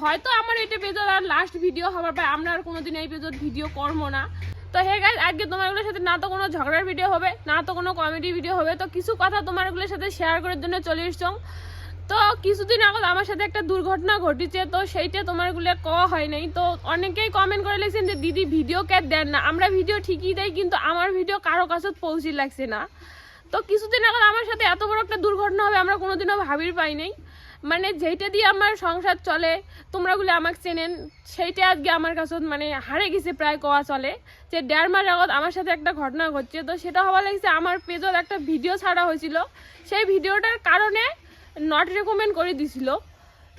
হয়তো আমার এটা পেজর আর লাস্ট ভিডিও হবার পর আমরা আর কোনোদিন এই পেজর ভিডিও করব না। তো হে গাইজ আজকে তোমারগুলোর সাথে না তো কোনো ঝগড়ার ভিডিও হবে, না তো কোনো কমেডি ভিডিও হবে, তো কিছু কথা তোমারগুলোর সাথে শেয়ার করার জন্য চলে এসছো। তো কিছুদিন আগত আমার সাথে একটা দুর্ঘটনা ঘটেছে, তো সেইটা তোমারগুলো কওয়া হয় নাই। তো অনেকেই কমেন্ট করে লিখছেন যে, দিদি ভিডিও কে দেন না। আমরা ভিডিও ঠিকই দেই, কিন্তু আমার ভিডিও কারও কাছে পৌঁছে লাগছে না। তো কিছুদিন আগে আমার সাথে এত বড় একটা দুর্ঘটনা হবে, আমরা কোনোদিনও ভাবির পাই নাই। মানে যেইটা দিয়ে আমার সংসার চলে তোমরাগুলো আমাকে চেনেন, সেইটা আজকে আমার কাছে মানে হারে গেছে প্রায় কোয়া চলে। যে দেড় মাস আগত আমার সাথে একটা ঘটনা ঘটছে, তো সেটা হওয়া লাগছে আমার পেজত একটা ভিডিও ছাড়া হয়েছিল। সেই ভিডিওটার কারণে নট রেকমেন্ড করে দিছিল।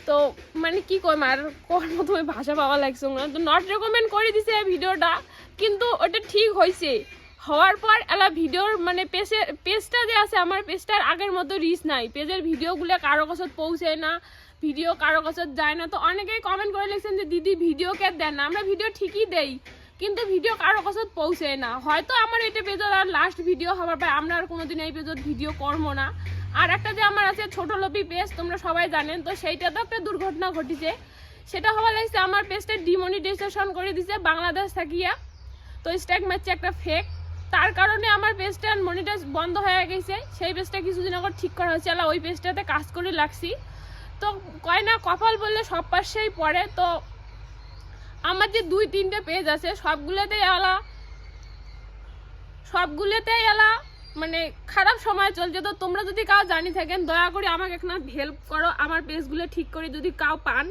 তো মানে কি কই মার কোন ওই ভাষা পাওয়া লাগছে না। তো নট রেকমেন্ড করে দিছে ভিডিওটা, কিন্তু ওটা ঠিক হয়েছে হওয়ার পর এলা ভিডিওর মানে পেজের পেজটা যে আছে, আমার পেজটার আগের মতো রিচ নাই। পেজের ভিডিওগুলো কারও কাছে পৌঁছে না, ভিডিও কারও কাছে যায় না। তো অনেকেই কমেন্ট করে লিখছেন যে, দিদি ভিডিও কে দেন না? আমরা ভিডিও ঠিকই দেই, কিন্তু ভিডিও কারও কাছে পৌঁছে না। হয়তো আমার এটা পেজর আর লাস্ট ভিডিও হবার পর আমরা আর কোনোদিন এই পেজর ভিডিও করব না। আর একটা যে আমার আছে ছোট লবি পেজ তোমরা সবাই জানেন, তো সেইটা তো একটা দুর্ঘটনা ঘটেছে। সেটা হওয়া লাগছে, আমার পেজটা ডিমনিটাইজেশন করে দিছে, বাংলাদেশ থাকিয়া। তো স্ট্যাক মারছে একটা ফেক তার কারণে আমার পেজটা মনিটাইজ বন্ধ হয়ে গেছে। সেই পেজটা কিছুদিন আগে ঠিক করা হয়েছে। আলা ওই পেজটাতে কাজ করে লাগছি তো কয় না, কপাল বললে সব পাশেই পড়ে। তো আমার যে দুই, তিনটে পেজ আছে, সবগুলোতেই আলা সবগুলোতেই এলা মানে খারাপ সময় চলছে। তো তোমরা যদি কাউ জানি থাকেন, দয়া করে আমাকে একটা হেল্প করো। আমার পেজগুলো ঠিক করে যদি কাউ পান।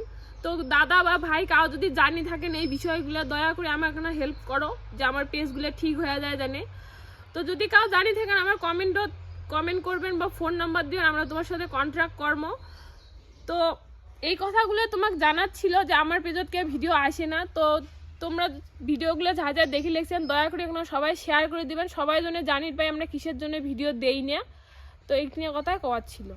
তো দাদা বা ভাই কাউ যদি জানি থাকেন এই বিষয়গুলো, দয়া করে আমার একটা হেল্প করো যে আমার পেজগুলো ঠিক হয়ে যায় জানে। তো যদি কাউ জানি থাকেন আমার কমেন্টও কমেন্ট করবেন বা ফোন নাম্বার দিবেন, আমরা তোমার সাথে কন্ট্রাক্ট কর্ম তো এই কথাগুলো তোমাকে জানাচ্ছিল যে আমার পেজত কে ভিডিও আসে না। তো তোমরা ভিডিওগুলো যা যা দেখে লিখছেন, দয়া করে এগুলো সবাই শেয়ার করে দিবেন। সবাই জন্য জানির পাই আমরা কিসের জন্য ভিডিও দেই না। তো এই নিয়ে কথা কওয়ার ছিল।